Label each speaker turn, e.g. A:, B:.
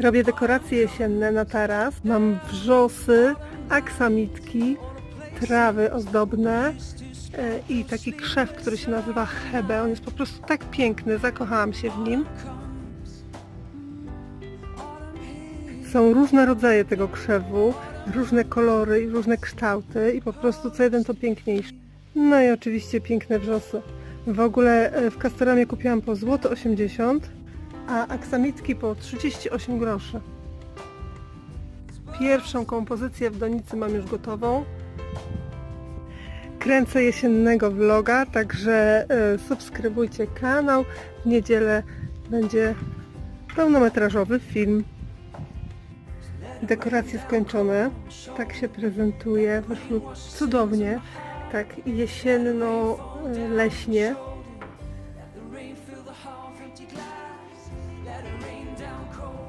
A: Robię dekoracje jesienne na taras. Mam wrzosy, aksamitki, trawy ozdobne e, i taki krzew, który się nazywa hebe. On jest po prostu tak piękny, zakochałam się w nim. Są różne rodzaje tego krzewu, różne kolory i różne kształty i po prostu co jeden to piękniejszy. No i oczywiście piękne wrzosy. W ogóle e, w Castoramie kupiłam po złoto 80, a aksamitki po 38 groszy. Pierwszą kompozycję w donicy mam już gotową. Kręcę jesiennego vloga, także e, subskrybujcie kanał. W niedzielę będzie pełnometrażowy film. Dekoracje skończone. Tak się prezentuje. Wyszło cudownie. Tak jesienno-leśnie. E,